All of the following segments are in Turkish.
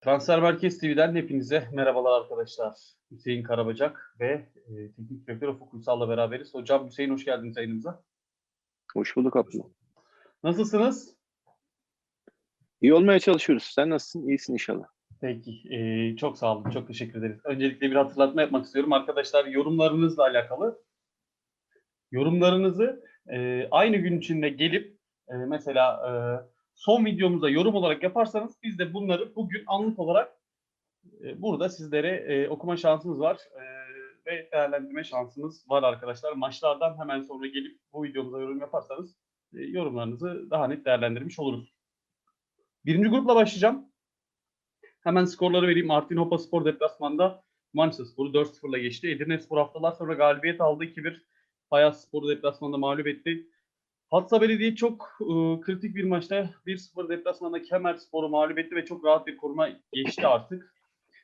Transfer Merkez TV'den hepinize merhabalar arkadaşlar. Hüseyin Karabacak ve e, Teknik Direktör Ufuk Uysal'la beraberiz. Hocam Hüseyin hoş geldiniz yayınımıza. Hoş bulduk Abdullah. Nasılsınız? İyi olmaya çalışıyoruz. Sen nasılsın? İyisin inşallah. Peki, e, çok sağ olun, çok teşekkür ederiz. Öncelikle bir hatırlatma yapmak istiyorum. Arkadaşlar yorumlarınızla alakalı yorumlarınızı e, aynı gün içinde gelip e, mesela e, son videomuza yorum olarak yaparsanız biz de bunları bugün anlık olarak e, burada sizlere e, okuma şansınız var e, ve değerlendirme şansınız var arkadaşlar. Maçlardan hemen sonra gelip bu videomuza yorum yaparsanız yorumlarınızı daha net değerlendirmiş oluruz. Birinci grupla başlayacağım. Hemen skorları vereyim. Martin Hopa Spor deplasmanda Manisa Spor'u 4-0'la geçti. Edirne Spor haftalar sonra galibiyet aldı. 2-1 Payas Spor'u deplasmanda mağlup etti. Hatsa Belediye çok e, kritik bir maçta 1-0 deplasmanda Kemer Spor'u mağlup etti ve çok rahat bir koruma geçti artık.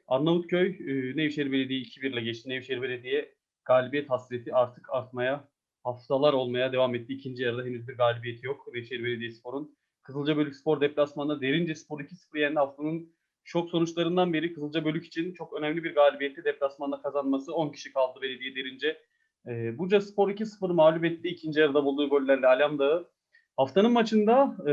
Arnavutköy e, Nevşehir Belediye 2-1 ile geçti. Nevşehir Belediye galibiyet hasreti artık artmaya, haftalar olmaya devam etti. İkinci yarıda henüz bir galibiyeti yok Nevşehir Belediyespor'un. Kızılcabölük Spor deplasmanda Derince Spor 2-0 yendi haftanın şok sonuçlarından beri Kızılcabölük için çok önemli bir galibiyeti deplasmanda kazanması. 10 kişi kaldı belediye Derince. E, Buca Spor 2-0 mağlup etti ikinci yarıda bulduğu gollerle Alem. Haftanın maçında e,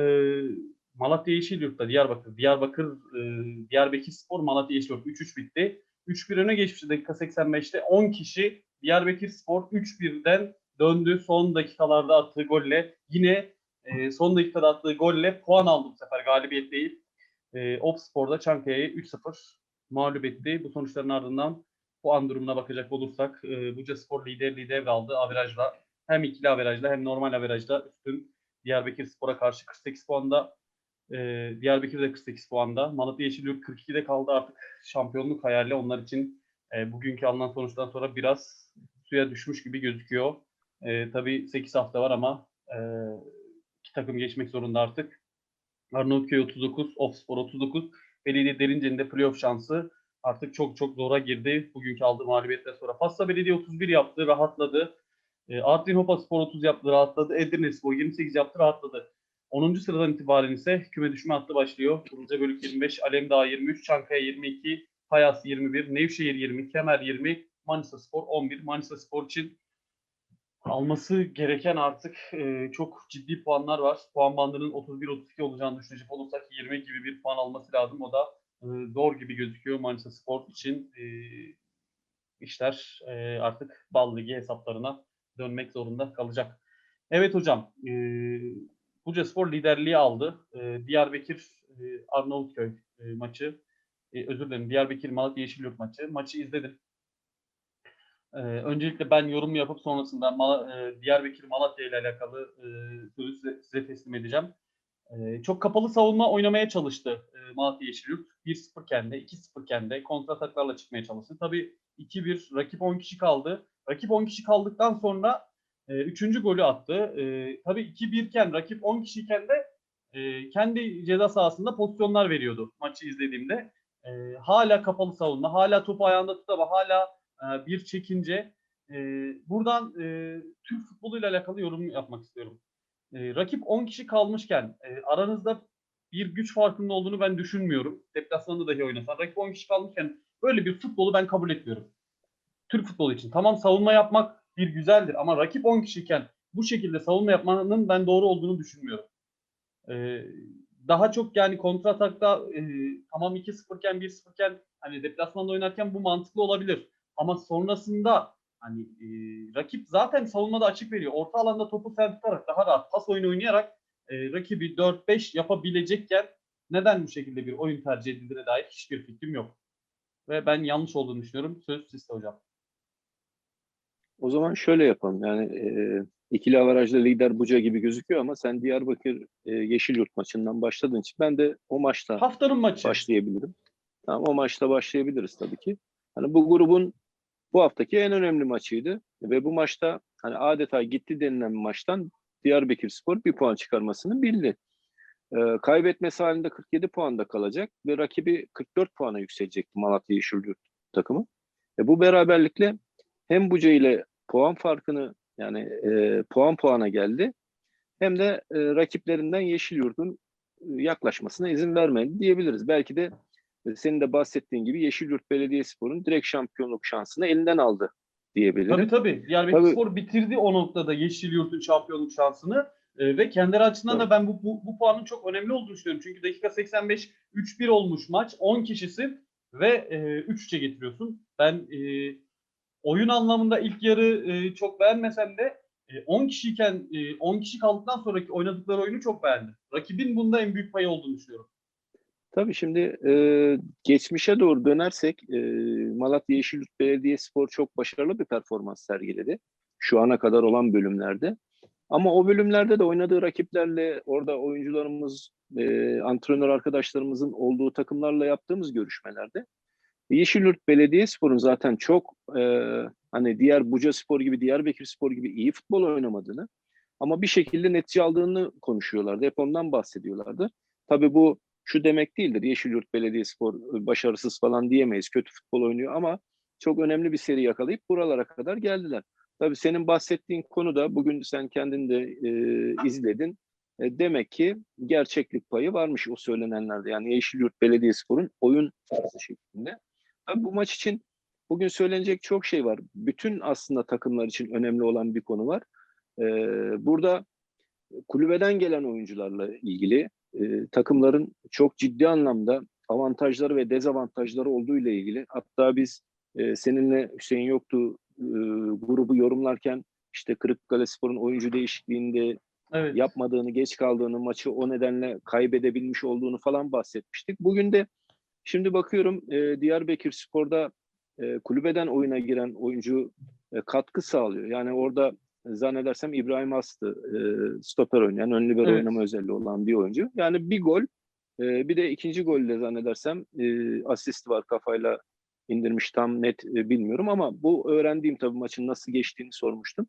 Malatya Yeşilyurt'ta Diyarbakır, Diyarbakır, e, Diyarbakır Spor, Malatya Yeşilyurt 3-3 bitti. 3-1 öne geçmişti dakika 85'te. 10 kişi Diyarbakır Spor 3-1'den döndü. Son dakikalarda attığı golle yine e, son dakikada attığı golle puan aldı bu sefer galibiyet değil. E, Op Spor'da Çankaya'yı 3-0 mağlup etti. Bu sonuçların ardından puan durumuna bakacak olursak e, Buca Spor liderliği devraldı averajla. Hem ikili averajla hem normal averajla üstün Diyarbakır Spor'a karşı 48 puanda. E, Diyarbakır da 48 puanda. Malatya Yeşilyurt 42'de kaldı artık şampiyonluk hayali onlar için e, bugünkü alınan sonuçtan sonra biraz suya düşmüş gibi gözüküyor. E, tabii 8 hafta var ama e, iki takım geçmek zorunda artık. Arnavutköy 39, Ofspor 39. Belediye Derince'nin de playoff şansı artık çok çok zora girdi. Bugünkü aldığı mağlubiyetten sonra. Fassa Belediye 31 yaptı, rahatladı. E, Artvin Hopa Spor 30 yaptı, rahatladı. Edirne Spor 28 yaptı, rahatladı. 10. sıradan itibaren ise küme düşme hattı başlıyor. Turunca Bölük 25, Alemdağ 23, Çankaya 22, Payas 21, Nevşehir 20, Kemer 20, Manisa Spor 11. Manisa Spor için alması gereken artık e, çok ciddi puanlar var. Puan bandının 31-32 olacağını düşünecek olursak 20 gibi bir puan alması lazım. O da zor gibi gözüküyor Manisa Spor için. E, işler e, artık Bal Ligi hesaplarına dönmek zorunda kalacak. Evet hocam, e, Buca Spor liderliği aldı. E, Diyarbakır e, Arnavutköy e, maçı, e, özür dilerim Diyarbakır Malatya Yeşilyurt maçı. Maçı izledim. Ee, öncelikle ben yorum yapıp sonrasında Mal- e, Diyarbakır Malatya ile alakalı e, sözü size, size teslim edeceğim. E, çok kapalı savunma oynamaya çalıştı e, Malatya Yeşilyurt. 1-0 kendi, 2-0 kendi kontrataklarla çıkmaya çalıştı. Tabii 2-1 rakip 10 kişi kaldı. Rakip 10 kişi kaldıktan sonra 3. golü attı. E, tabii 2-1 iken rakip 10 kişiyken de e, kendi ceza sahasında pozisyonlar veriyordu maçı izlediğimde. E, hala kapalı savunma, hala topu ayağında tut ama hala e, bir çekince. E, buradan e, Türk futboluyla alakalı yorum yapmak istiyorum. E, rakip 10 kişi kalmışken e, aranızda bir güç farkının olduğunu ben düşünmüyorum. Deplasmanda dahi oynasan. Rakip 10 kişi kalmışken böyle bir futbolu ben kabul etmiyorum. Türk futbolu için. Tamam savunma yapmak bir güzeldir ama rakip 10 kişiyken bu şekilde savunma yapmanın ben doğru olduğunu düşünmüyorum. E, daha çok yani kontratakta e, tamam 2-0 iken 1-0 iken hani deplasmanda oynarken bu mantıklı olabilir. Ama sonrasında hani e, rakip zaten savunmada açık veriyor. Orta alanda topu sen tutarak daha rahat pas oyunu oynayarak e, rakibi 4-5 yapabilecekken neden bu şekilde bir oyun tercih edildiğine dair hiçbir fikrim yok. Ve ben yanlış olduğunu düşünüyorum. Söz sizde hocam. O zaman şöyle yapalım. Yani e, ikili avarajlı lider Buca gibi gözüküyor ama sen Diyarbakır e, Yeşilyurt maçından başladığın için ben de o maçta Haftanın maçı. başlayabilirim. Tamam o maçta başlayabiliriz tabii ki. Hani bu grubun bu haftaki en önemli maçıydı ve bu maçta hani adeta gitti denilen maçtan Diyarbakır Spor bir puan çıkarmasını bildi. Ee, kaybetmesi halinde 47 puanda kalacak ve rakibi 44 puana yükselecekti Malatya Yeşilyurt takımı. E, bu beraberlikle hem Buca ile puan farkını yani e, puan puana geldi hem de e, rakiplerinden Yeşilyurt'un e, yaklaşmasına izin vermedi diyebiliriz. Belki de e, senin de bahsettiğin gibi Yeşilyurt Belediyespor'un direkt şampiyonluk şansını elinden aldı diyebilirim. Tabii tabii. Diyarbakırspor bitirdi o noktada Yeşilyurt'un şampiyonluk şansını. Ee, ve kendileri açısından da ben bu, bu, bu puanın çok önemli olduğunu düşünüyorum. Çünkü dakika 85 3-1 olmuş maç. 10 kişisin ve e, 3-3'e getiriyorsun. Ben e, oyun anlamında ilk yarı e, çok beğenmesem de e, 10 kişiyken e, 10 kişi kaldıktan sonraki oynadıkları oyunu çok beğendim. Rakibin bunda en büyük payı olduğunu düşünüyorum. Tabii şimdi e, geçmişe doğru dönersek e, Malatya Yeşilyurt Belediyespor çok başarılı bir performans sergiledi. Şu ana kadar olan bölümlerde. Ama o bölümlerde de oynadığı rakiplerle orada oyuncularımız, e, antrenör arkadaşlarımızın olduğu takımlarla yaptığımız görüşmelerde Yeşilyurt Belediyespor'un zaten çok e, hani diğer Buca Spor gibi, Diyarbakır Spor gibi iyi futbol oynamadığını ama bir şekilde netice aldığını konuşuyorlardı. Hep ondan bahsediyorlardı. Tabii bu şu demek değildir. Yeşilyurt Belediyespor başarısız falan diyemeyiz. Kötü futbol oynuyor ama çok önemli bir seri yakalayıp buralara kadar geldiler. Tabii senin bahsettiğin konuda bugün sen kendin de e, izledin. E, demek ki gerçeklik payı varmış o söylenenlerde. Yani Yeşilyurt Belediyespor'un oyun tarzı şeklinde. Tabii bu maç için bugün söylenecek çok şey var. Bütün aslında takımlar için önemli olan bir konu var. E, burada kulübeden gelen oyuncularla ilgili e, takımların çok ciddi anlamda avantajları ve dezavantajları olduğu ile ilgili. Hatta biz e, seninle Hüseyin yoktu e, grubu yorumlarken işte Kırıkkale Spor'un oyuncu değişikliğinde Evet. yapmadığını, geç kaldığını, maçı o nedenle kaybedebilmiş olduğunu falan bahsetmiştik. Bugün de şimdi bakıyorum e, Diyarbakır Spor'da e, kulübeden oyuna giren oyuncu e, katkı sağlıyor. Yani orada zannedersem İbrahim Aslı e, stoper oynayan, ön libero Evet. oynama özelliği olan bir oyuncu. Yani bir gol, e, bir de ikinci golde zannedersem e, asist var kafayla indirmiş tam net e, bilmiyorum ama bu öğrendiğim tabii maçın nasıl geçtiğini sormuştum.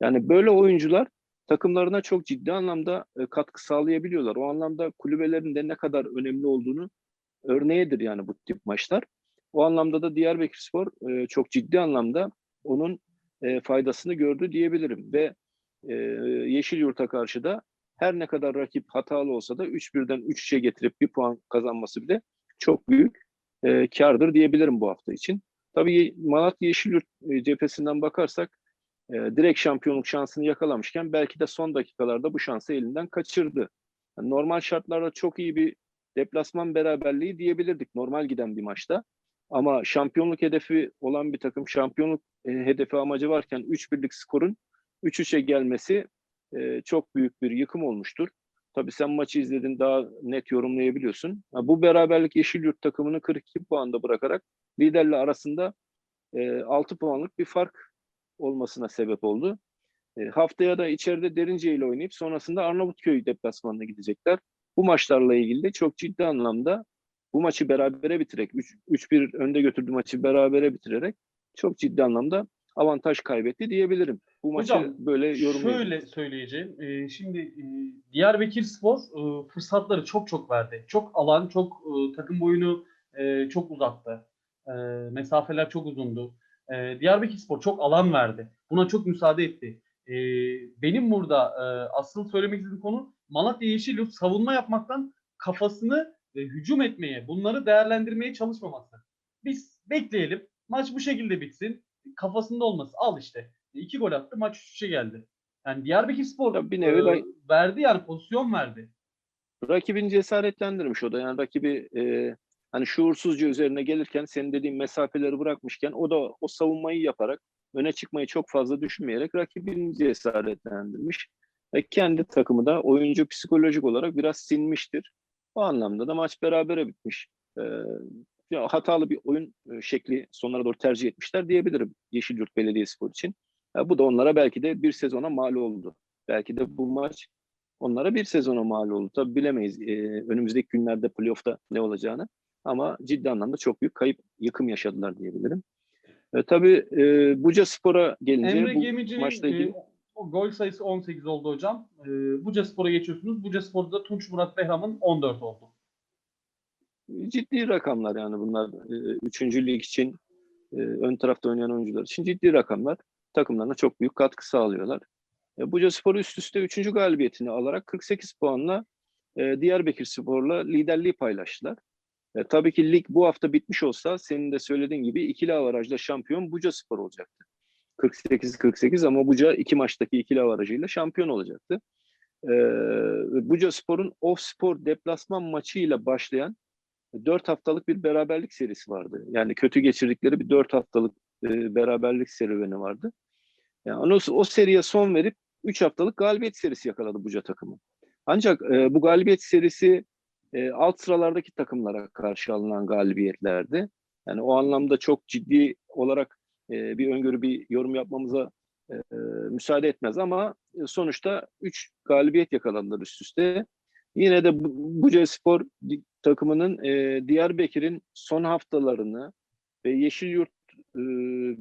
Yani böyle oyuncular takımlarına çok ciddi anlamda e, katkı sağlayabiliyorlar. O anlamda kulübelerin de ne kadar önemli olduğunu örneğidir yani bu tip maçlar. O anlamda da Diyarbakırspor e, çok ciddi anlamda onun e, faydasını gördü diyebilirim ve e, Yeşilyurt'a karşı da her ne kadar rakip hatalı olsa da 3-1'den 3-3'e getirip bir puan kazanması bile çok büyük e, kardır diyebilirim bu hafta için. Tabii Malatya Yeşilyurt e, cephesinden bakarsak e, direkt şampiyonluk şansını yakalamışken belki de son dakikalarda bu şansı elinden kaçırdı. Yani normal şartlarda çok iyi bir deplasman beraberliği diyebilirdik normal giden bir maçta. Ama şampiyonluk hedefi olan bir takım şampiyonluk e, hedefi amacı varken 3-1'lik skorun 3-3'e gelmesi e, çok büyük bir yıkım olmuştur. Tabii sen maçı izledin daha net yorumlayabiliyorsun. Ha, bu beraberlik Yeşilyurt takımını 42 puanda bırakarak liderle arasında e, 6 puanlık bir fark olmasına sebep oldu. E, haftaya da içeride Derince ile oynayıp sonrasında Arnavutköy deplasmanına gidecekler. Bu maçlarla ilgili de çok ciddi anlamda bu maçı berabere bitirerek 3-1 önde götürdü maçı berabere bitirerek çok ciddi anlamda avantaj kaybetti diyebilirim. Bu maçı Hocam, böyle yorumlayabilirim. Şöyle söyleyeceğim. Ee, şimdi e, Diyarbakırspor e, fırsatları çok çok verdi. Çok alan, çok e, takım boyunu e, çok uzattı. E, mesafeler çok uzundu. E, Diyarbakırspor çok alan verdi. Buna çok müsaade etti. E, benim burada e, asıl söylemek istediğim konu Malatya Yeşilyurt savunma yapmaktan kafasını e, hücum etmeye, bunları değerlendirmeye çalışmaması. Biz bekleyelim. Maç bu şekilde bitsin. Kafasında olması. Al işte. İki gol attı. Maç 3'e geldi. Yani Diyarbakırspor Ya bir nevi e, verdi yani pozisyon verdi. Rakibini cesaretlendirmiş o da. Yani rakibi e, hani şuursuzca üzerine gelirken senin dediğin mesafeleri bırakmışken o da o savunmayı yaparak öne çıkmayı çok fazla düşünmeyerek rakibini cesaretlendirmiş. Ve kendi takımı da oyuncu psikolojik olarak biraz sinmiştir. O anlamda da maç berabere bitmiş. E, ya hatalı bir oyun e, şekli sonlara doğru tercih etmişler diyebilirim Yeşilyurt Belediyespor için. Ya bu da onlara belki de bir sezona mal oldu. Belki de bu maç onlara bir sezona mal oldu. Tabii bilemeyiz e, önümüzdeki günlerde playoff'ta ne olacağını. Ama ciddi anlamda çok büyük kayıp, yıkım yaşadılar diyebilirim. E, tabii e, Buca Spor'a gelince Emre bu Gemici'nin maçla ilgili e, o gol sayısı 18 oldu hocam. E, Buca Spor'a geçiyorsunuz. Buca Spor'da Tunç Murat Behram'ın 14 oldu. ciddi rakamlar yani bunlar. E, üçüncü lig için e, ön tarafta oynayan oyuncular için ciddi rakamlar. Takımlarına çok büyük katkı sağlıyorlar. E, Buca Spor üst üste üçüncü galibiyetini alarak 48 puanla e, Diyarbakır Spor'la liderliği paylaştılar. E, tabii ki lig bu hafta bitmiş olsa senin de söylediğin gibi ikili avarajla şampiyon Buca Spor olacaktı. 48-48 ama Buca iki maçtaki ikili avarajıyla şampiyon olacaktı. E, Buca Spor'un off spor deplasman maçıyla başlayan 4 haftalık bir beraberlik serisi vardı. Yani kötü geçirdikleri bir 4 haftalık e, beraberlik serüveni vardı. Yani o, o seriye son verip 3 haftalık galibiyet serisi yakaladı Buca takımı. Ancak e, bu galibiyet serisi e, alt sıralardaki takımlara karşı alınan galibiyetlerdi. Yani o anlamda çok ciddi olarak e, bir öngörü, bir yorum yapmamıza e, müsaade etmez ama e, sonuçta 3 galibiyet yakaladılar üst üste. Yine de Bu- Buca Spor takımının e, Diyarbakır'ın son haftalarını ve Yeşilyurt e,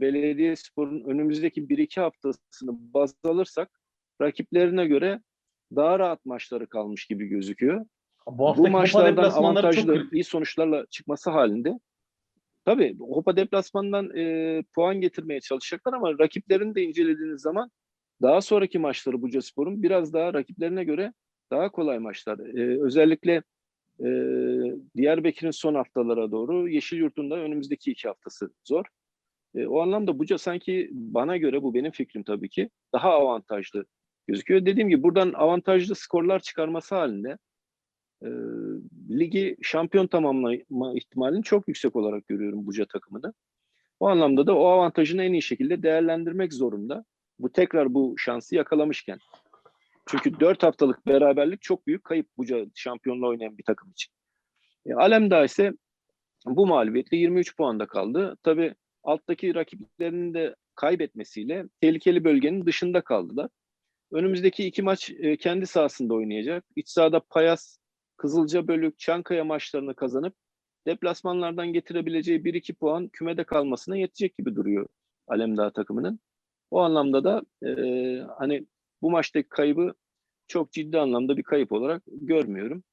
Belediye Spor'un önümüzdeki 1-2 haftasını baz alırsak rakiplerine göre daha rahat maçları kalmış gibi gözüküyor Bu bu maçlardan çok avantajlı kritik. iyi sonuçlarla çıkması halinde tabii Hopa deplasmandan e, puan getirmeye çalışacaklar ama rakiplerini de incelediğiniz zaman daha sonraki maçları Buca Spor'un biraz daha rakiplerine göre daha kolay maçlar. E, özellikle e, Diyarbakır'ın son haftalara doğru Yeşilyurt'un da önümüzdeki iki haftası zor. E, o anlamda Buca sanki bana göre bu benim fikrim tabii ki daha avantajlı gözüküyor. Dediğim gibi buradan avantajlı skorlar çıkarması halinde e, ligi şampiyon tamamlama ihtimalini çok yüksek olarak görüyorum Buca takımını. O anlamda da o avantajını en iyi şekilde değerlendirmek zorunda. Bu tekrar bu şansı yakalamışken. Çünkü 4 haftalık beraberlik çok büyük kayıp Buca şampiyonla oynayan bir takım için. E, Alemdağ ise bu mağlubiyetle 23 puanda kaldı. Tabii alttaki rakiplerinin de kaybetmesiyle tehlikeli bölgenin dışında kaldılar. Önümüzdeki iki maç e, kendi sahasında oynayacak. İç sahada Payas, Kızılca Bölük, Çankaya maçlarını kazanıp deplasmanlardan getirebileceği 1-2 puan kümede kalmasına yetecek gibi duruyor Alemdağ takımının. O anlamda da e, hani bu maçtaki kaybı çok ciddi anlamda bir kayıp olarak görmüyorum.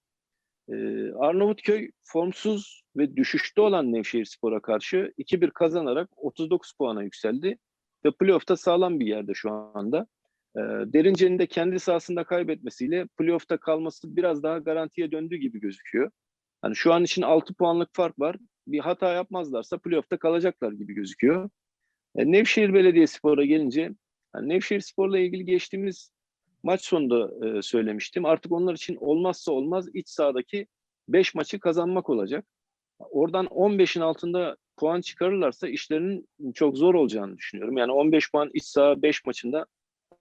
E, Arnavutköy formsuz ve düşüşte olan Nevşehir Spor'a karşı 2-1 kazanarak 39 puana yükseldi ve playoff'ta sağlam bir yerde şu anda. E, Derince'nin de kendi sahasında kaybetmesiyle playoff'ta kalması biraz daha garantiye döndü gibi gözüküyor. Hani şu an için 6 puanlık fark var. Bir hata yapmazlarsa playoff'ta kalacaklar gibi gözüküyor. E, Nevşehir Belediyespor'a gelince yani Nevşehir Spor'la ilgili geçtiğimiz maç sonunda e, söylemiştim. Artık onlar için olmazsa olmaz iç sahadaki 5 maçı kazanmak olacak. Oradan 15'in altında puan çıkarırlarsa işlerinin çok zor olacağını düşünüyorum. Yani 15 puan iç saha 5 maçında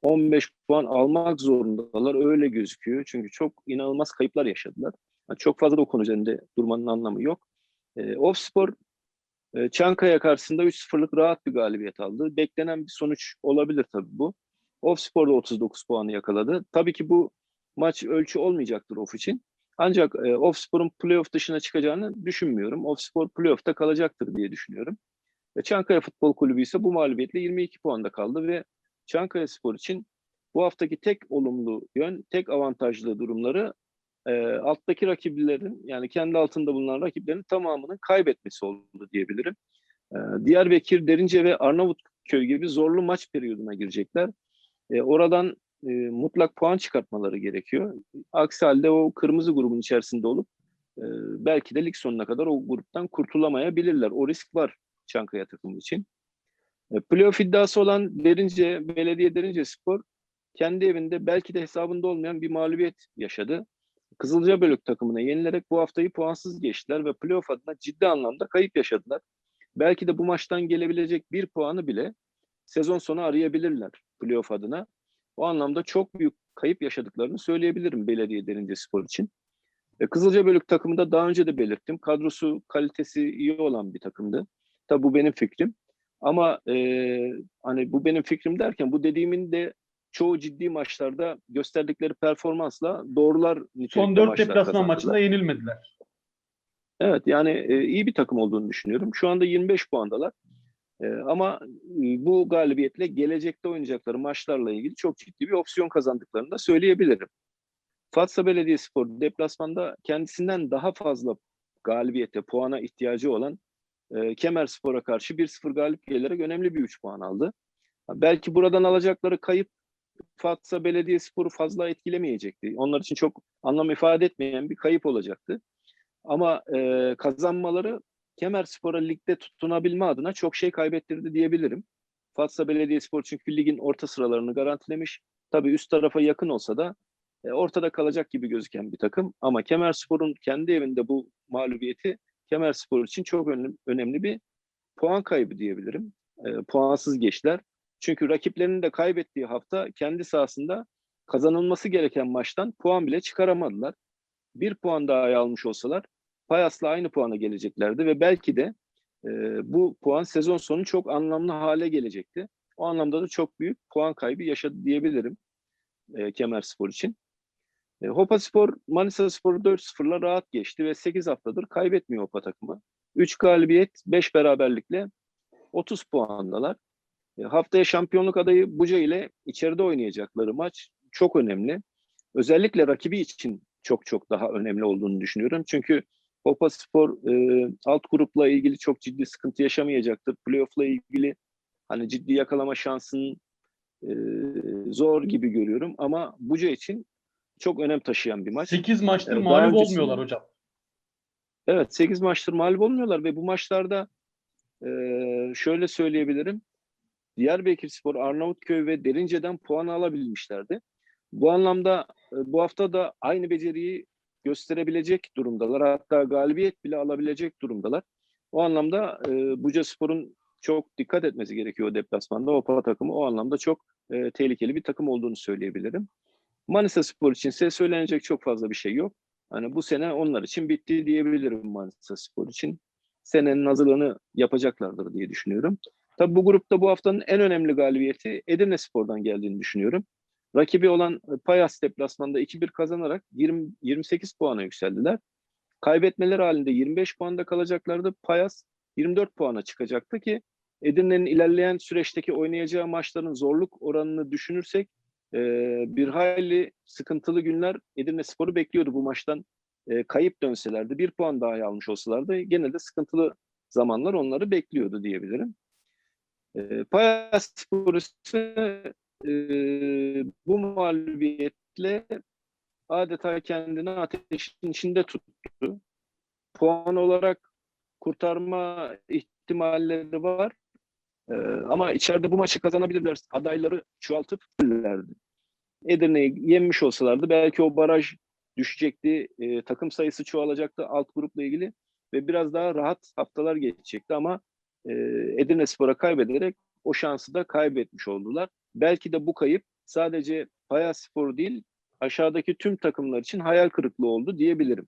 15 puan almak zorundalar. Öyle gözüküyor. Çünkü çok inanılmaz kayıplar yaşadılar. Yani çok fazla da o konu üzerinde durmanın anlamı yok. E, Ofspor e, Çankaya karşısında 3-0'lık rahat bir galibiyet aldı. Beklenen bir sonuç olabilir tabii bu. Ofspor da 39 puanı yakaladı. Tabii ki bu maç ölçü olmayacaktır Of için. Ancak e, Ofspor'un playoff dışına çıkacağını düşünmüyorum. Ofspor playoff'ta kalacaktır diye düşünüyorum. Ve Çankaya Futbol Kulübü ise bu mağlubiyetle 22 puanda kaldı ve Çankaya Spor için bu haftaki tek olumlu yön, tek avantajlı durumları e, alttaki rakiplerin yani kendi altında bulunan rakiplerin tamamının kaybetmesi oldu diyebilirim. E, Diyarbakır, Derince ve Arnavutköy gibi zorlu maç periyoduna girecekler. E, oradan e, mutlak puan çıkartmaları gerekiyor. Aksi halde o kırmızı grubun içerisinde olup e, belki de lig sonuna kadar o gruptan kurtulamayabilirler. O risk var Çankaya takımı için. E, playoff iddiası olan Derince, Belediye Derince Spor kendi evinde belki de hesabında olmayan bir mağlubiyet yaşadı. Kızılcabölük takımına yenilerek bu haftayı puansız geçtiler ve playoff adına ciddi anlamda kayıp yaşadılar. Belki de bu maçtan gelebilecek bir puanı bile sezon sonu arayabilirler playoff adına. O anlamda çok büyük kayıp yaşadıklarını söyleyebilirim Belediye Derince Spor için. E, Kızılcabölük takımı da daha önce de belirttim. Kadrosu, kalitesi iyi olan bir takımdı. Tabi bu benim fikrim. Ama e, hani bu benim fikrim derken bu dediğimin de çoğu ciddi maçlarda gösterdikleri performansla doğrular Son 4 maçlar deplasman maçında yenilmediler. Evet yani e, iyi bir takım olduğunu düşünüyorum. Şu anda 25 puandalar. E, ama e, bu galibiyetle gelecekte oynayacakları maçlarla ilgili çok ciddi bir opsiyon kazandıklarını da söyleyebilirim. Fatsa Belediyespor deplasmanda kendisinden daha fazla galibiyete, puana ihtiyacı olan e, Kemerspor'a karşı 1-0 galip gelerek önemli bir 3 puan aldı. Belki buradan alacakları kayıp Fatsa Belediyespor'u fazla etkilemeyecekti. Onlar için çok anlam ifade etmeyen bir kayıp olacaktı. Ama e, kazanmaları Kemerspor'a ligde tutunabilme adına çok şey kaybettirdi diyebilirim. Fatsa Belediyespor çünkü ligin orta sıralarını garantilemiş. Tabii üst tarafa yakın olsa da e, ortada kalacak gibi gözüken bir takım. Ama Kemerspor'un kendi evinde bu mağlubiyeti Kemerspor için çok önemli, bir puan kaybı diyebilirim. E, puansız geçtiler. Çünkü rakiplerinin de kaybettiği hafta kendi sahasında kazanılması gereken maçtan puan bile çıkaramadılar. Bir puan daha almış olsalar Payas'la aynı puana geleceklerdi ve belki de e, bu puan sezon sonu çok anlamlı hale gelecekti. O anlamda da çok büyük puan kaybı yaşadı diyebilirim e, Kemerspor için. E, Hopa Spor, Manisa Spor'u 4-0'la rahat geçti ve 8 haftadır kaybetmiyor Hopa takımı. 3 galibiyet, 5 beraberlikle 30 puandalar. E, haftaya şampiyonluk adayı Buca ile içeride oynayacakları maç çok önemli. Özellikle rakibi için çok çok daha önemli olduğunu düşünüyorum. Çünkü Hopa Spor e, alt grupla ilgili çok ciddi sıkıntı yaşamayacaktır. Playoff'la ilgili hani ciddi yakalama şansının e, zor gibi görüyorum ama Buca için çok önem taşıyan bir maç. 8 maçtır Evet, mağlup öncesinde- olmuyorlar hocam. Evet 8 maçtır mağlup olmuyorlar ve bu maçlarda e, şöyle söyleyebilirim. Diyarbakırspor, Arnavutköy ve Derince'den puan alabilmişlerdi. Bu anlamda e, bu hafta da aynı beceriyi gösterebilecek durumdalar. Hatta galibiyet bile alabilecek durumdalar. O anlamda e, Buca Spor'un çok dikkat etmesi gerekiyor o deplasmanda. Opa takımı o anlamda çok e, tehlikeli bir takım olduğunu söyleyebilirim. Manisa Spor içinse söylenecek çok fazla bir şey yok. Hani bu sene onlar için bitti diyebilirim Manisa Spor için. Senenin hazırlığını yapacaklardır diye düşünüyorum. Tabii bu grupta bu haftanın en önemli galibiyeti Edirne Spor'dan geldiğini düşünüyorum. Rakibi olan Payas deplasmanda 2-1 kazanarak 20, 28 puana yükseldiler. Kaybetmeler halinde 25 puanda kalacaklardı. Payas 24 puana çıkacaktı ki Edirne'nin ilerleyen süreçteki oynayacağı maçların zorluk oranını düşünürsek e, bir hayli sıkıntılı günler Edirne Spor'u bekliyordu bu maçtan. E, kayıp dönselerdi, bir puan daha almış olsalardı gene de sıkıntılı zamanlar onları bekliyordu diyebilirim. E, Payas Spor ise e, bu mağlubiyetle adeta kendini ateşin içinde tuttu. Puan olarak kurtarma ihtimalleri var. Ee, ama içeride bu maçı kazanabilirler. Adayları çoğaltıp. Edirne'yi yenmiş olsalardı belki o baraj düşecekti. Ee, takım sayısı çoğalacaktı alt grupla ilgili ve biraz daha rahat haftalar geçecekti ama e, Edirne Spor'a kaybederek o şansı da kaybetmiş oldular. Belki de bu kayıp sadece Payas Spor değil aşağıdaki tüm takımlar için hayal kırıklığı oldu diyebilirim.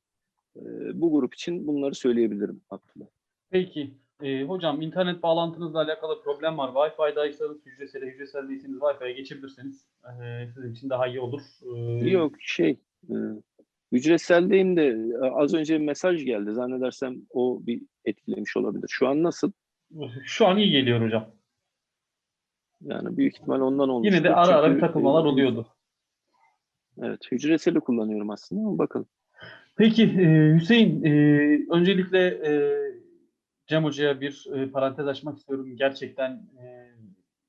Ee, bu grup için bunları söyleyebilirim Abdullah. Peki. E, hocam internet bağlantınızla alakalı problem var. Wi-Fi'daysanız hücresel, hücresel değilseniz Wi-Fi'ye geçebilirseniz e, sizin için daha iyi olur. E, Yok şey e, ücretseldeyim de e, az önce bir mesaj geldi. Zannedersem o bir etkilemiş olabilir. Şu an nasıl? Şu an iyi geliyor hocam. Yani büyük ihtimal ondan olmuş. Yine de ara ara bir takılmalar oluyordu. Evet hücreseli kullanıyorum aslında ama bakalım. Peki e, Hüseyin, e, öncelikle e, Cem Hoca'ya bir e, parantez açmak istiyorum. Gerçekten e,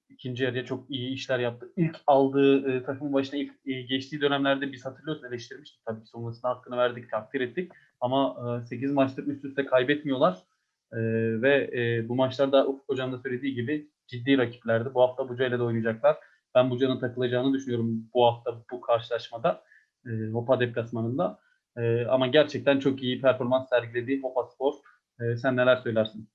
ikinci yarıya çok iyi işler yaptı. İlk aldığı e, takımın başına ilk e, geçtiği dönemlerde biz hatırlıyoruz eleştirmiştik. Tabii ki sonrasında hakkını verdik, takdir ettik. Ama e, 8 maçtır üst üste kaybetmiyorlar. E, ve e, bu maçlarda Ufuk Hocam da söylediği gibi ciddi rakiplerdi. Bu hafta Buca ile de oynayacaklar. Ben Buca'nın takılacağını düşünüyorum bu hafta bu karşılaşmada. E, Hopa deplasmanında. Ee, ama gerçekten çok iyi performans sergiledi Hopa Spor. Ee, sen neler söylersin?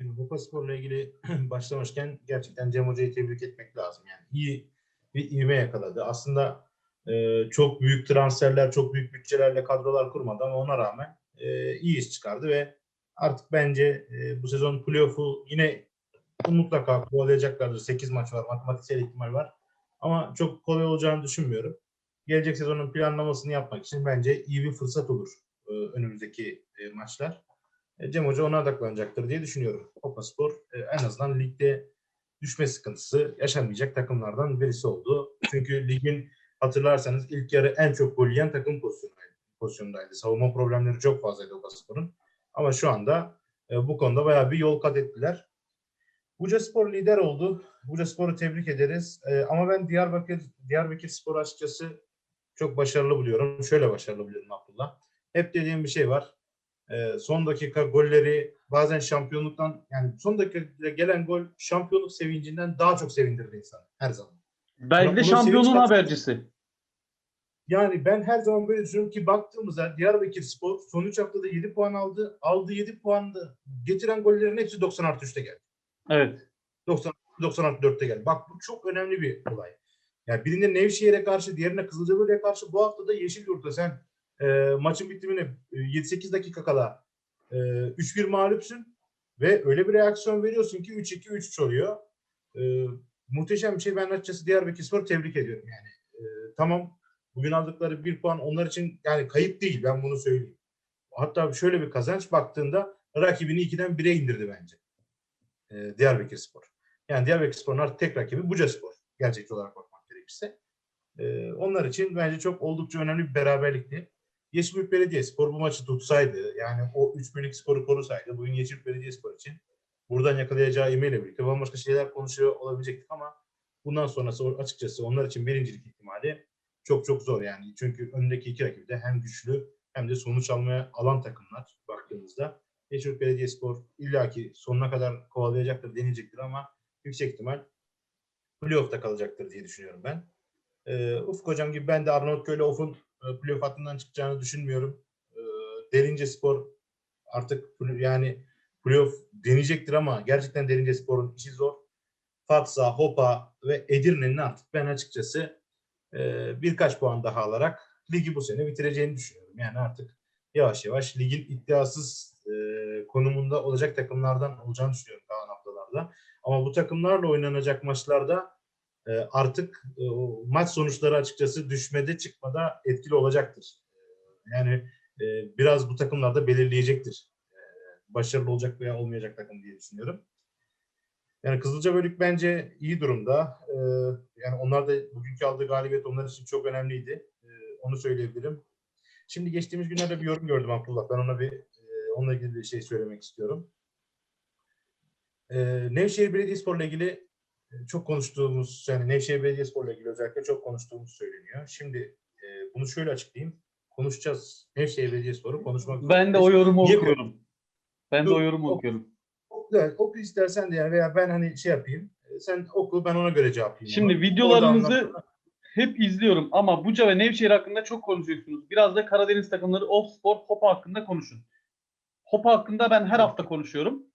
Yani Hopa Spor'la ilgili başlamışken gerçekten Cem Hoca'yı tebrik etmek lazım. Yani iyi bir ivme yakaladı. Aslında e, çok büyük transferler, çok büyük bütçelerle kadrolar kurmadı ama ona rağmen e, iyi iş çıkardı ve artık bence e, bu sezon playoff'u yine mutlaka kovalayacaklardır. 8 maç var, matematiksel ihtimal var. Ama çok kolay olacağını düşünmüyorum. Gelecek sezonun planlamasını yapmak için bence iyi bir fırsat olur e, önümüzdeki e, maçlar. E, Cem Hoca ona odaklanacaktır diye düşünüyorum. Hopa Spor e, en azından ligde düşme sıkıntısı yaşamayacak takımlardan birisi oldu. Çünkü ligin hatırlarsanız ilk yarı en çok gol yiyen takım pozisyondaydı. pozisyondaydı. Savunma problemleri çok fazlaydı Hopa Spor'un. Ama şu anda bu konuda bayağı bir yol kat ettiler. Buca Spor lider oldu. Buca Spor'u tebrik ederiz. Ama ben Diyarbakır Diyarbakır Spor açıkçası çok başarılı buluyorum. Şöyle başarılı buluyorum Abdullah. Hep dediğim bir şey var. Ee, son dakika golleri bazen şampiyonluktan yani son dakikada gelen gol şampiyonluk sevincinden daha çok sevindirir insanı her zaman. Belki de şampiyonun habercisi. Yani ben her zaman böyle düşünüyorum ki baktığımızda Diyarbakır Spor son 3 haftada 7 puan aldı. Aldığı 7 puanda getiren gollerin hepsi 90 artı 3'te geldi. Evet. 90, 90 artı 4'te geldi. Bak bu çok önemli bir olay. Yani birinde Nevşehir'e karşı, diğerine Kızılcahamam'a karşı bu hafta da Yeşilyurt'ta sen e, maçın bitimine e, 7-8 dakika kala e, 3-1 mağlupsun ve öyle bir reaksiyon veriyorsun ki 3-2, 3-3 oluyor. E, muhteşem bir şey. Ben açıkçası Diyarbakır Spor tebrik ediyorum. Yani e, tamam bugün aldıkları bir puan onlar için yani kayıp değil ben bunu söyleyeyim. Hatta şöyle bir kazanç baktığında rakibini 2'den 1'e indirdi bence. E, Diyarbakır Spor. Yani Diyarbakır Spor'un artık tek rakibi Buca Spor. Gerçekçi olarak bakmak gerekirse. E, onlar için bence çok oldukça önemli bir beraberlikti. Yeşilbük Belediyespor bu maçı tutsaydı yani o 3 birlik skoru korusaydı bugün Yeşilbük Belediyespor için buradan yakalayacağı ivmeyle birlikte bambaşka şeyler konuşuyor olabilecektik ama bundan sonrası açıkçası onlar için birincilik ihtimali çok çok zor yani. Çünkü öndeki iki rakibi de hem güçlü hem de sonuç almaya alan takımlar baktığımızda. Yeşillik Belediyespor illaki sonuna kadar kovalayacaktır, deneyecektir ama yüksek ihtimal playoff'ta kalacaktır diye düşünüyorum ben. Ee, Ufuk Hocam gibi ben de Arnavutköy'le e, playoff hattından çıkacağını düşünmüyorum. Ee, Derince Spor artık yani playoff deneyecektir ama gerçekten Derince Spor'un işi zor. Fatsa, Hopa ve Edirne'nin artık ben açıkçası e, birkaç puan daha alarak ligi bu sene bitireceğini düşünüyorum. Yani artık yavaş yavaş ligin iddiasız e, konumunda olacak takımlardan olacağını düşünüyorum kalan haftalarda. Ama bu takımlarla oynanacak maçlarda e, artık e, maç sonuçları açıkçası düşmede çıkmada etkili olacaktır. E, yani e, biraz bu takımlarda belirleyecektir. E, başarılı olacak veya olmayacak takım diye düşünüyorum. Yani Kızılcabölük bence iyi durumda. Yani onlar da bugünkü aldığı galibiyet onlar için çok önemliydi. Onu söyleyebilirim. Şimdi geçtiğimiz günlerde bir yorum gördüm Abdullah. Ben ona bir e, onunla ilgili bir şey söylemek istiyorum. Nevşehir Belediyespor'la ilgili çok konuştuğumuz, yani Nevşehir Belediyespor'la ilgili özellikle çok konuştuğumuz söyleniyor. Şimdi e, bunu şöyle açıklayayım. Konuşacağız. Nevşehir Belediyespor'u konuşmak Ben de o yorumu Niye- okuyorum. Ben de o yorumu ok- okuyorum. Evet, oku istersen de yani veya ben hani şey yapayım. e, Sen oku ben ona göre cevaplayayım. Şimdi Ama videolarınızı hep izliyorum ama Buca ve Nevşehir hakkında çok konuşuyorsunuz. Biraz da Karadeniz takımları Offsport, Hopa hakkında konuşun. Hopa hakkında ben her hafta konuşuyorum.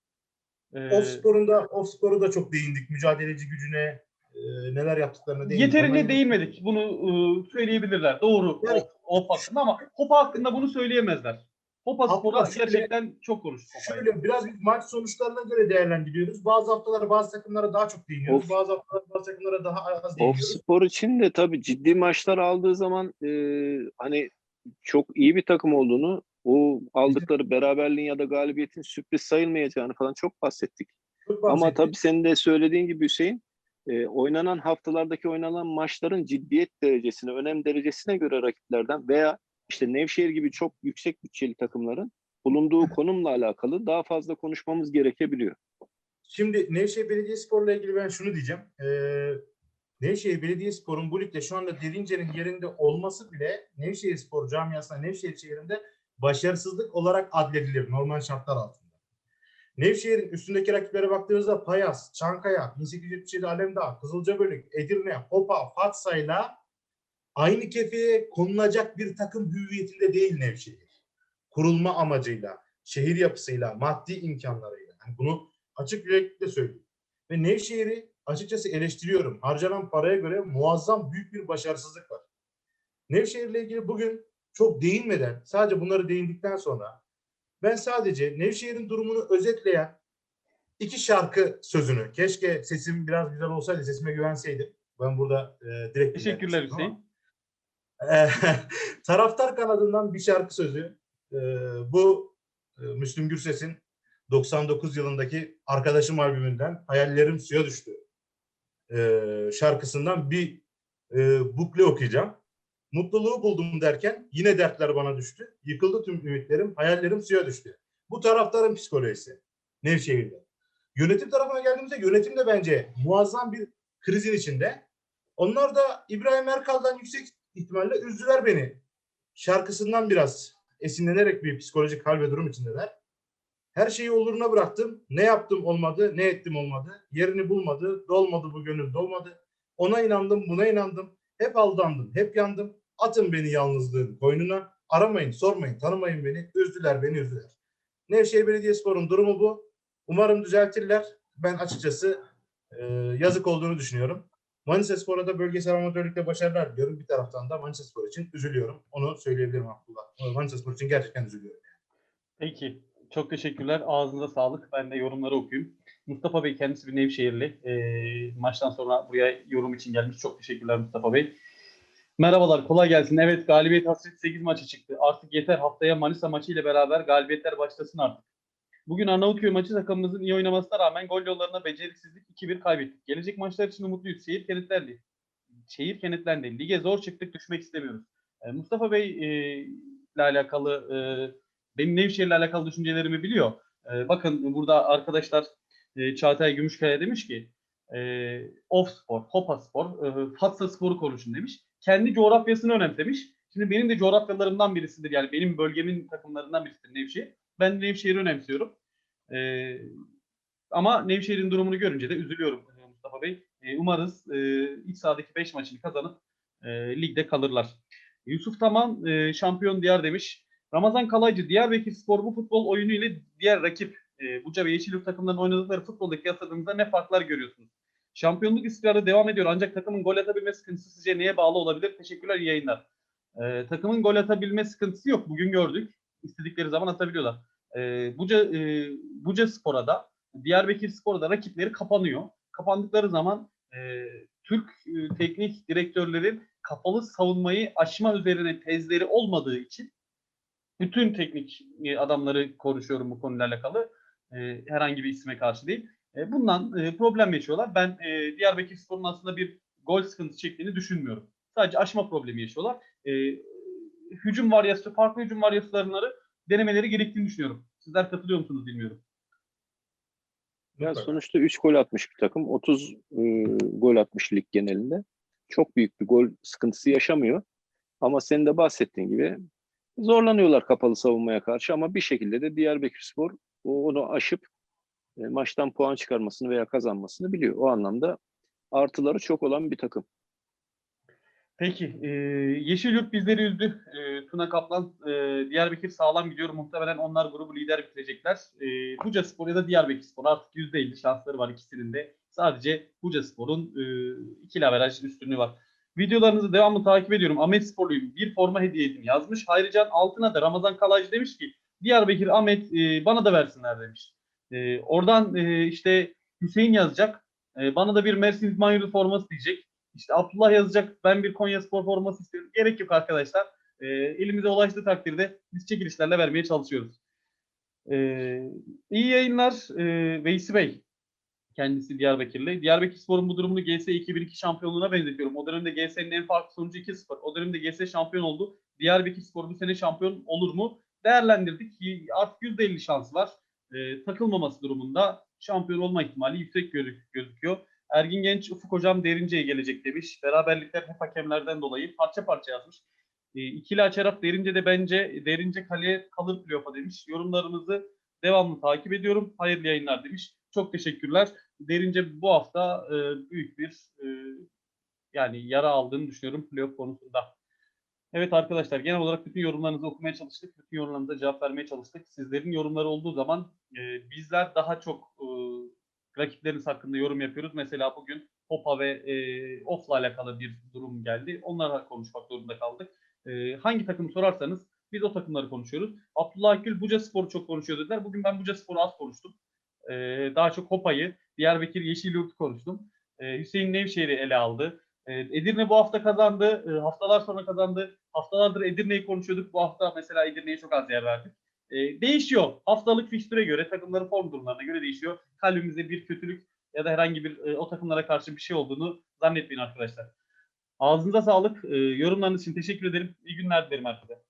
Ee, Offspor'un da Offspor'u da çok değindik. Mücadeleci gücüne e, neler yaptıklarına değindik. yeterince Ama- değinmedik. Bunu e, söyleyebilirler. Doğru. Yani- Off, off hakkında ama Hopa hakkında bunu söyleyemezler. Hopa Spor'a gerçekten çok konuştuk. Şöyle biraz maç sonuçlarına göre değerlendiriyoruz. Bazı haftalar bazı takımlara daha çok değiniyoruz. Of. Bazı haftalar bazı takımlara daha az Of değiniyoruz. spor için de tabii ciddi maçlar aldığı zaman e, hani çok iyi bir takım olduğunu, o aldıkları beraberliğin ya da galibiyetin sürpriz sayılmayacağını falan çok bahsettik. Çok Ama bahsettik. tabii senin de söylediğin gibi Hüseyin, e, oynanan haftalardaki oynanan maçların ciddiyet derecesine, önem derecesine göre rakiplerden veya işte Nevşehir gibi çok yüksek bütçeli takımların bulunduğu konumla alakalı daha fazla konuşmamız gerekebiliyor. Şimdi Nevşehir Belediyespor'la ilgili ben şunu diyeceğim. Ee, Nevşehir Belediyespor'un bu ligde şu anda Derince'nin yerinde olması bile Nevşehir Spor camiasına Nevşehir şehrinde başarısızlık olarak adledilir normal şartlar altında. Nevşehir'in üstündeki rakiplere baktığınızda Payas, Çankaya, 1877 Alemdağ, Kızılcabölük, Edirne, Hopa, Fatsa'yla aynı kefeye konulacak bir takım hüviyetinde değil Nevşehir. Kurulma amacıyla, şehir yapısıyla, maddi imkanlarıyla. Yani bunu açık yüreklilikle söyleyeyim. Ve Nevşehir'i açıkçası eleştiriyorum. Harcanan paraya göre muazzam büyük bir başarısızlık var. Nevşehir'le ilgili bugün çok değinmeden, sadece bunları değindikten sonra ben sadece Nevşehir'in durumunu özetleyen iki şarkı sözünü, keşke sesim biraz güzel olsaydı, sesime güvenseydim. Ben burada e, direkt Teşekkürler Hüseyin. Eee, taraftar kanadından bir şarkı sözü. Eee, bu e, Müslüm Gürses'in 99 yılındaki Arkadaşım albümünden Hayallerim Suya Düştü eee, şarkısından bir e, bukle okuyacağım. Mutluluğu buldum derken yine dertler bana düştü. Yıkıldı tüm ümitlerim, hayallerim suya düştü. Bu taraftarın psikolojisi Nevşehir'de. Yönetim tarafına geldiğimizde yönetim de bence muazzam bir krizin içinde. Onlar da İbrahim Erkal'dan yüksek ihtimalle üzdüler beni. Şarkısından biraz esinlenerek bir psikolojik hal ve durum içindeler. Her şeyi oluruna bıraktım. Ne yaptım olmadı, ne ettim olmadı. Yerini bulmadı, dolmadı bu gönül dolmadı. Ona inandım, buna inandım. Hep aldandım, hep yandım. Atın beni yalnızlığın koynuna. Aramayın, sormayın, tanımayın beni. Üzdüler beni, üzdüler. Nevşehir Belediyespor'un durumu bu. Umarım düzeltirler. Ben açıkçası e, yazık olduğunu düşünüyorum. Manisa Spor'a da bölgesel amatörlükte başarılar diliyorum. Bir taraftan da Manisa Spor için üzülüyorum. Onu söyleyebilirim Abdullah. Manisa Spor için gerçekten üzülüyorum. Peki. Çok teşekkürler. Ağzınıza sağlık. Ben de yorumları okuyayım. Mustafa Bey kendisi bir Nevşehirli. Ee, maçtan sonra buraya yorum için gelmiş. Çok teşekkürler Mustafa Bey. Merhabalar, kolay gelsin. Evet, galibiyet hasret 8 maçı çıktı. Artık yeter haftaya Manisa maçı ile beraber galibiyetler başlasın artık. Bugün Arnavutköy maçı takımımızın iyi oynamasına rağmen gol yollarına beceriksizlik 2-1 kaybettik. Gelecek maçlar için umutluyuz. Şehir kenetlendi. Şehir kenetlendi. Lige zor çıktık, düşmek istemiyoruz. Ee, Mustafa Bey e, ile alakalı e, benim Nevşehir'le alakalı düşüncelerimi biliyor. Ee, bakın burada arkadaşlar e, Çağatay Gümüşkaya demiş ki e, Off Spor, Hopa Spor, e, Fatsa Spor'u konuşun demiş. Kendi coğrafyasını önemsemiş. Şimdi benim de coğrafyalarımdan birisidir. Yani benim bölgemin takımlarından birisidir Nevşehir. Ben Nevşehir'i önemsiyorum. E, ama Nevşehir'in durumunu görünce de üzülüyorum e, Mustafa Bey. E, umarız e, iç sahadaki 5 maçını kazanıp e, ligde kalırlar. Yusuf Taman e, şampiyon diyar demiş. Ramazan Kalaycı Diyarbakır Spor bu futbol oyunu ile diğer rakip e, Buca ve Yeşilyurt takımlarının oynadıkları futboldaki kıyasladığınızda ne farklar görüyorsunuz? Şampiyonluk istikrarı devam ediyor ancak takımın gol atabilme sıkıntısı sizce neye bağlı olabilir? Teşekkürler iyi yayınlar. E, takımın gol atabilme sıkıntısı yok. Bugün gördük. İstedikleri zaman atabiliyorlar. E, Buca, e, Buca Spor'a da Diyarbakır Spor'a da rakipleri kapanıyor. Kapandıkları zaman e, Türk e, teknik direktörlerin kapalı savunmayı aşma üzerine tezleri olmadığı için bütün teknik e, adamları konuşuyorum bu konuyla alakalı. E, herhangi bir isme karşı değil. E, bundan e, problem yaşıyorlar. Ben e, Diyarbakır Spor'un aslında bir gol sıkıntısı çektiğini düşünmüyorum. Sadece aşma problemi yaşıyorlar. E, hücum varyası, farklı hücum varyasyonları denemeleri gerektiğini düşünüyorum. Sizler katılıyor musunuz bilmiyorum. Ya sonuçta 3 gol atmış bir takım. 30 e, gol atmış lig genelinde. Çok büyük bir gol sıkıntısı yaşamıyor. Ama senin de bahsettiğin gibi zorlanıyorlar kapalı savunmaya karşı ama bir şekilde de Diyarbakırspor onu aşıp e, maçtan puan çıkarmasını veya kazanmasını biliyor. O anlamda artıları çok olan bir takım. Peki. E, Yeşilyurt bizleri üzdü. E, Tuna Kaplan, e, Diyarbakır sağlam gidiyor. Muhtemelen onlar grubu lider bitirecekler. E, Buca Spor ya da Diyarbakır Spor artık %50 şansları var ikisinin de. Sadece Buca Spor'un e, ikili averaj üstünlüğü var. Videolarınızı devamlı takip ediyorum. Ahmet Sporluyum. Bir forma hediye edin yazmış. Hayrican Altın'a da Ramazan Kalaycı demiş ki Diyarbakır Ahmet e, bana da versinler demiş. E, oradan e, işte Hüseyin yazacak. E, bana da bir Mersin İzmail forması diyecek. İşte Abdullah yazacak. Ben bir Konya Spor forması istiyorum. Gerek yok arkadaşlar. E, elimize ulaştığı takdirde biz çekilişlerle vermeye çalışıyoruz. E, iyi yayınlar e, Veysi Bey. Kendisi Diyarbakırlı. Diyarbakır Spor'un bu durumunu GS 2002 şampiyonluğuna benzetiyorum. O dönemde GS'nin en farklı sonucu 2-0. O dönemde GS şampiyon oldu. Diyarbakır Spor bu sene şampiyon olur mu? Değerlendirdik. Artık %50 şans var. E, takılmaması durumunda şampiyon olma ihtimali yüksek gözük- gözüküyor. Ergin Genç, Ufuk Hocam Derince'ye gelecek demiş. Beraberlikler hep hakemlerden dolayı parça parça yazmış. E, ikili açarak Derince de bence Derince kaleye kalır playoff'a demiş. Yorumlarınızı devamlı takip ediyorum. Hayırlı yayınlar demiş. Çok teşekkürler. Derince bu hafta e, büyük bir e, yani yara aldığını düşünüyorum playoff konusunda. Evet arkadaşlar genel olarak bütün yorumlarınızı okumaya çalıştık. Bütün yorumlarınıza cevap vermeye çalıştık. Sizlerin yorumları olduğu zaman e, bizler daha çok e, rakipleriniz hakkında yorum yapıyoruz. Mesela bugün Hopa ve e, Off'la alakalı bir durum geldi. Onlarla konuşmak zorunda kaldık. E, hangi takımı sorarsanız biz o takımları konuşuyoruz. Abdullah Gül Buca Spor'u çok konuşuyor dediler. Bugün ben Buca Spor'u az konuştum. E, daha çok Hopa'yı, Diyarbakır Yeşilyurt'u konuştum. E, Hüseyin Nevşehir'i ele aldı. E, Edirne bu hafta kazandı. E, haftalar sonra kazandı. Haftalardır Edirne'yi konuşuyorduk. Bu hafta mesela Edirne'ye çok az yer verdik. E, değişiyor. Haftalık fikstüre göre, takımların form durumlarına göre değişiyor. Kalbimizde bir kötülük ya da herhangi bir e, o takımlara karşı bir şey olduğunu zannetmeyin arkadaşlar. Ağzınıza sağlık. Yorumlarınız için teşekkür ederim. İyi günler dilerim herkese.